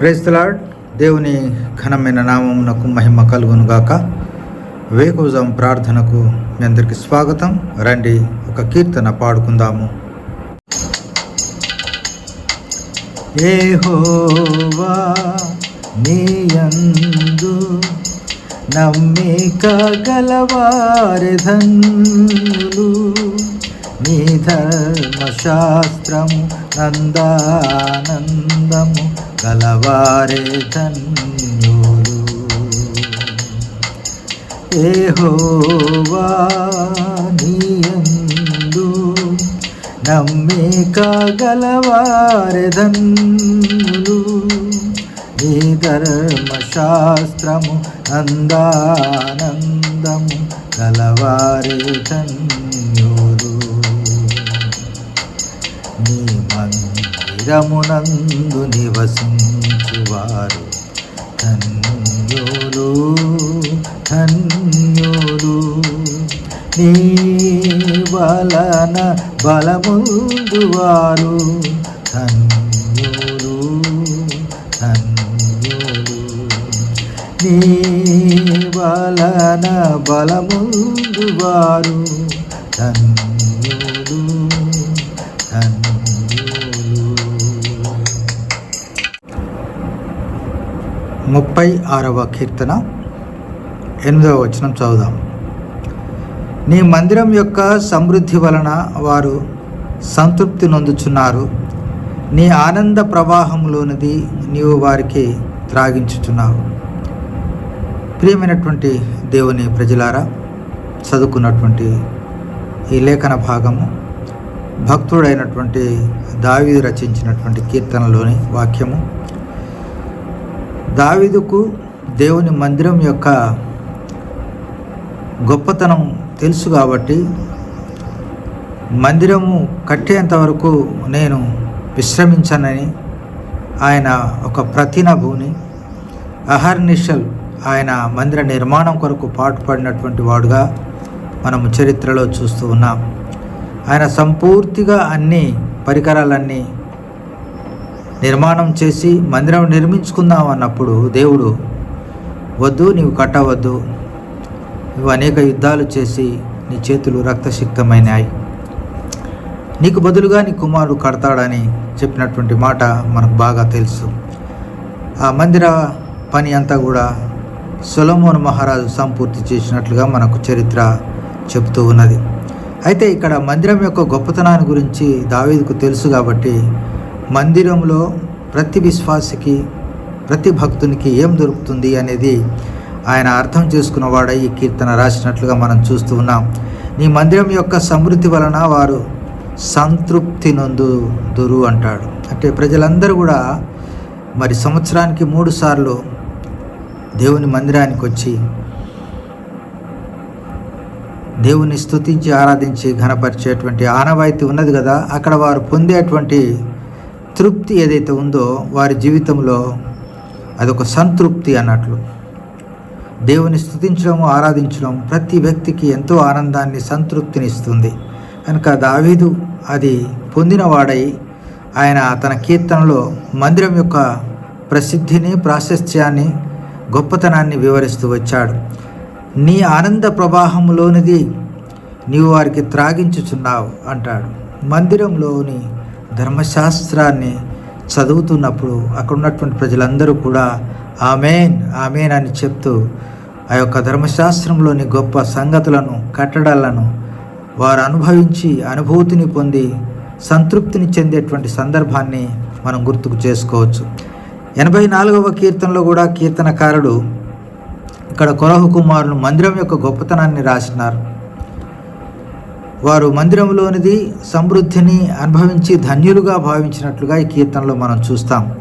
Praise the Lord దేవుని ఘనమైన నామమునకు మహిమ కలుగును గాక వేకుజం ప్రార్థనకు మీ అందరికీ స్వాగతం. రండి ఒక కీర్తన పాడుకుందాము. ఏహోవా నీయందు నమ్మిక గలవారి ధన్యులు నీ ధర్మశాస్త్రము నందానందము గలవారే ధన్యులు. ఏహోవా నీయందు నమ్మిక గలవారే ధన్యులు. నీ ధర్మశాస్త్రము అందానందము గలవారే ధన్యులు. మందిరమునందు నివసించువారు. ధన్యోలు ధన్యోలు నీ బలన బలముందువారు. ధన్యోలు ధన్యోలు నీ బలన బలముందువారు. ధన్యులు ముప్పై ఆరవ కీర్తన ఎనిమిదవ వచనం చదువుదాం. నీ మందిరం యొక్క సమృద్ధి వలన వారు సంతృప్తి నొందుచున్నారు. నీ ఆనంద ప్రవాహంలోనిది నీవు వారికి త్రాగించుచున్నావు. ప్రియమైనటువంటి దేవుని ప్రజలారా చదువుకున్నటువంటి ఈ లేఖన భాగము భక్తుడైనటువంటి దావి రచించినటువంటి కీర్తనలోని వాక్యము దావిదుకు దేవుని మందిరం యొక్క గొప్పతనం తెలుసు కాబట్టి మందిరము కట్టేంత వరకు నేను విశ్రమించనని ఆయన ఒక ప్రతినభూని అహర్నిశల్ ఆయన మందిర నిర్మాణం కొరకు పాటుపడినటువంటి వాడుగా మనము చరిత్రలో చూస్తూ ఉన్నాం. ఆయన సంపూర్తిగా అన్ని పరికరాలన్నీ నిర్మాణం చేసి మందిరం నిర్మించుకుందాం అన్నప్పుడు దేవుడు వద్దు నీవు కట్టవద్దు. నువ్వు అనేక యుద్ధాలు చేసి నీ చేతులు రక్తసిక్తమైనాయి. నీకు బదులుగా నీ కుమారుడు కడతాడని చెప్పినటువంటి మాట మనకు బాగా తెలుసు. ఆ మందిర పని అంతా కూడా సొలమోన్ మహారాజు సంపూర్తి చేసినట్లుగా మనకు చరిత్ర చెబుతూ ఉన్నది. అయితే ఇక్కడ మందిరం యొక్క గొప్పతనాన్ని గురించి దావీదుకు తెలుసు కాబట్టి మందిరంలో ప్రతి విశ్వాసికి ప్రతి భక్తునికి ఏం దొరుకుతుంది అనేది ఆయన అర్థం చేసుకున్నవాడై ఈ కీర్తన రాసినట్లుగా మనం చూస్తూ ఉన్నాం. నీ మందిరం యొక్క సమృద్ధి వలన వారు సంతృప్తి నొందుదురు అంటాడు. అంటే ప్రజలందరూ కూడా మరి సంవత్సరానికి మూడు సార్లు దేవుని మందిరానికి వచ్చి దేవుని స్థుతించి ఆరాధించి ఘనపరిచేటువంటి ఆనవాయితీ ఉన్నది కదా అక్కడ వారు పొందేటువంటి తృప్తి ఏదైతే ఉందో వారి జీవితంలో అదొక సంతృప్తి అన్నట్లు. దేవుని స్థుతించడం ఆరాధించడం ప్రతి వ్యక్తికి ఎంతో ఆనందాన్ని సంతృప్తిని ఇస్తుంది. కనుక దావీదు అది పొందినవాడై ఆయన తన కీర్తనలో మందిరం యొక్క ప్రసిద్ధిని ప్రాశస్త్యాన్ని గొప్పతనాన్ని వివరిస్తూ వచ్చాడు. నీ ఆనంద ప్రవాహంలోనిది నీవు వారికి త్రాగించుచున్నావు అంటాడు. మందిరంలోని ధర్మశాస్త్రాన్ని చదువుతున్నప్పుడు అక్కడ ఉన్నటువంటి ప్రజలందరూ కూడా ఆమెన్ ఆమెన్ అని చెప్తూ ఆ యొక్క ధర్మశాస్త్రంలోని గొప్ప సంగతులను కట్టడాలను వారు అనుభవించి అనుభూతిని పొంది సంతృప్తిని చెందేటువంటి సందర్భాన్ని మనం గుర్తుకు చేసుకోవచ్చు. ఎనభై నాలుగవ కీర్తనలో కూడా కీర్తనకారుడు ఇక్కడ కొరహు కుమారులు మందిరం యొక్క గొప్పతనాన్ని రాసినారు. వారు మందిరంలోనిది సమృద్ధిని అనుభవించి ధన్యులుగా భావించినట్లుగా ఈ కీర్తనలో మనం చూస్తాం.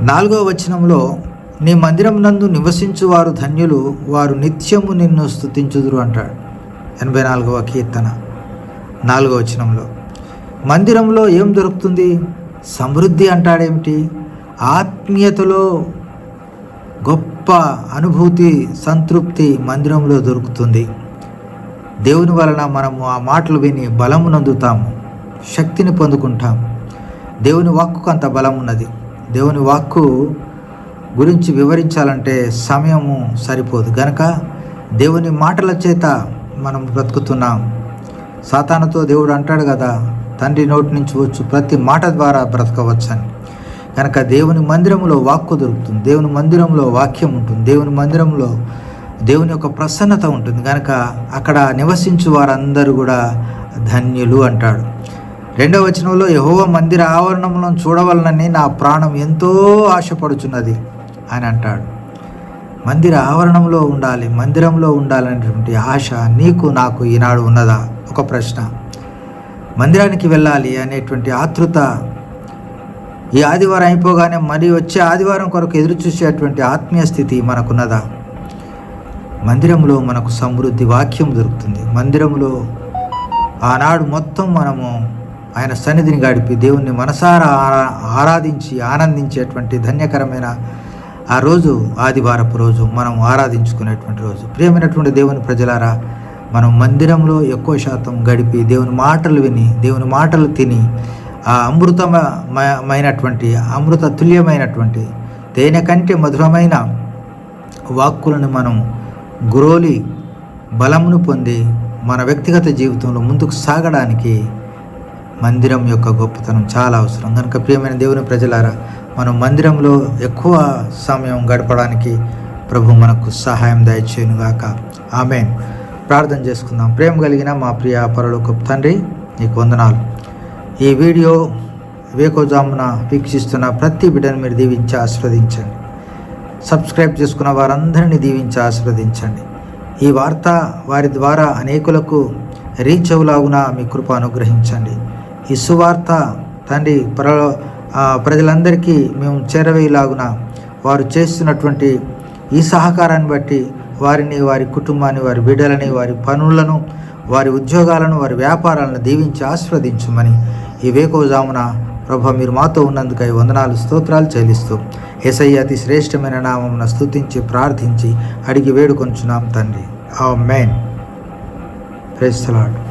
నాలుగవ వచనంలో నీ మందిరం నందు నివసించు వారు ధన్యులు వారు నిత్యము నిన్ను స్తుతించుదురు అంటాడు. ఎనభై నాలుగవ కీర్తన. నాలుగవ వచనంలో మందిరంలో ఏం దొరుకుతుంది? సమృద్ధి అంటాడేమిటి? ఆత్మీయతలో గొప్ప అనుభూతి సంతృప్తి మందిరంలో దొరుకుతుంది. దేవుని వలన మనము ఆ మాటలు విని బలము నందుతాము శక్తిని పొందుకుంటాం దేవుని వాక్కుకు అంత బలం ఉన్నది. దేవుని వాక్కు గురించి వివరించాలంటే సమయము సరిపోదు. గనక దేవుని మాటల చేత మనం బ్రతుకుతున్నాం. సాతానుతో దేవుడు అంటాడు కదా తండ్రి నోటి నుంచి వచ్చు ప్రతి మాట ద్వారా బ్రతకవచ్చని. కనుక దేవుని మందిరంలో వాక్కు దొరుకుతుంది. దేవుని మందిరంలో వాక్యం ఉంటుంది. దేవుని మందిరంలో దేవుని యొక్క ప్రసన్నత ఉంటుంది. కనుక అక్కడ నివసించు వారందరూ కూడా ధన్యులు అంటాడు. రెండవ వచనంలో యహోవ మందిర ఆవరణంలో చూడవలనని నా ప్రాణం ఎంతో ఆశపడుచున్నది అని అంటాడు. మందిర ఆవరణంలో ఉండాలి మందిరంలో ఉండాలనేటువంటి ఆశ నీకు నాకు ఈనాడు ఉన్నదా? ఒక ప్రశ్న. మందిరానికి వెళ్ళాలి అనేటువంటి ఆతృత ఈ ఆదివారం అయిపోగానే మరి వచ్చే ఆదివారం కొరకు ఎదురు చూసేటువంటి ఆత్మీయ స్థితి మనకున్నదా? మందిరంలో మనకు సమృద్ధి వాక్యం దొరుకుతుంది. మందిరంలో ఆనాడు మొత్తం మనము ఆయన సన్నిధిని గడిపి దేవుణ్ణి మనసారా ఆరా- ఆరాధించి ఆనందించేటువంటి ధన్యకరమైన ఆ రోజు ఆదివారపు రోజు మనం ఆరాధించుకునేటువంటి రోజు. ప్రియమైనటువంటి దేవుని ప్రజలారా మనం మందిరంలో ఎక్కువ శాతం గడిపి దేవుని మాటలు విని దేవుని మాటలు తిని ఆ అమృతమైనటువంటి అమృత తుల్యమైనటువంటి తేనె కంటే మధురమైన వాక్కులను మనం గురోలి బలమును పొంది మన వ్యక్తిగత జీవితంలో ముందుకు సాగడానికి మందిరం యొక్క గొప్పతనం చాలా అవసరం. కనుక ప్రియమైన దేవుని ప్రజలారా మనం మందిరంలో ఎక్కువ సమయం గడపడానికి ప్రభు మనకు సహాయం దయచేయునుగాక. ఆమె ప్రార్థన చేసుకుందాం. ప్రేమ కలిగిన మా ప్రియ పరలోక తండ్రి నీకు వందనాలు. ఈ వీడియో వేకోజామున వీక్షిస్తున్న ప్రతి బిడ్డను మీరు దీవించి ఆస్వాదించండి సబ్స్క్రైబ్ చేసుకున్న వారందరినీ దీవించి ఆశీర్వదించండి. ఈ వార్త వారి ద్వారా అనేకులకు రీచ్ అవులాగున మీ కృప అనుగ్రహించండి. ఈ సువార్త తండ్రి ప్ర ప్రజలందరికీ మేము చేరవేలాగున వారు చేస్తున్నటువంటి ఈ సహకారాన్ని బట్టి వారిని వారి కుటుంబాన్ని వారి బిడ్డలని వారి పనులను వారి ఉద్యోగాలను వారి వ్యాపారాలను దీవించి ఆస్వాదించమని ఈ వేకోజామున ప్రభ మీరు మాతో ఉన్నందుకై వందనాలు స్తోత్రాలు చెల్లిస్తూ ఎసయ్య అతి శ్రేష్టమైన నామమున స్తుతించి ప్రార్థించి అడిగి వేడుకొంచున్నాం తండ్రి. ఆ మెయిన్ ప్రెస్తలాడు